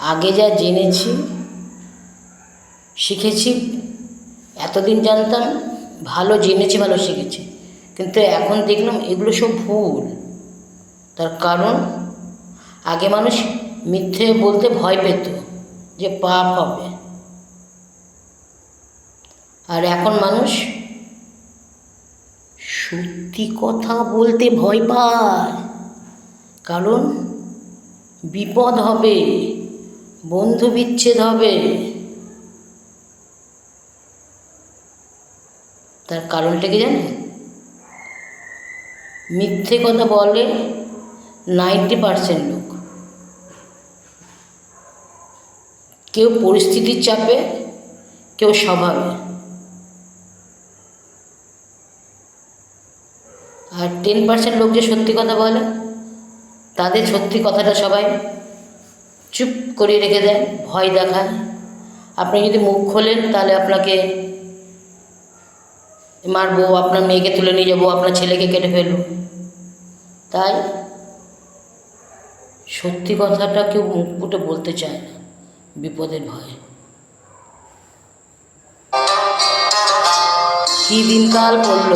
আগে যা জেনেছি, শিখেছি, এতদিন জানতাম, ভালো জেনেছি, ভালো শিখেছি। কিন্তু এখন দেখলাম এগুলো সব ভুল। তার কারণ, আগে মানুষ মিথ্যে বলতে ভয় পেত যে পাপ হবে। আর এখন মানুষ সত্যি কথা বলতে ভয় পায়। কারণ বিপদ হবে। বন্ধু বিচ্ছেদ হবে। তার কারণটা কি জানেন? মিথ্যে কথা বলে নাইনটি পার্সেন্ট লোক। কেউ পরিস্থিতির চাপে, কেউ স্বভাবে। আর টেন পার্সেন্ট লোক যে সত্যি কথা বলে, তাদের সত্যি কথাটা সবাই চুপ করে রেখে দেয় ভয় দেখায় আপনি যদি মুখ খোলেন, তাহলে আপনাকে মারবো, আপনার মেয়েকে তুলে নিয়ে যাব, আপনার ছেলেকে কেটে ফেলব। তাই সত্যি কথাটা কেউ মুখ ফুটে বলতে চায় না, বিপদের ভয়ে। কী দিনকাল পড়ল?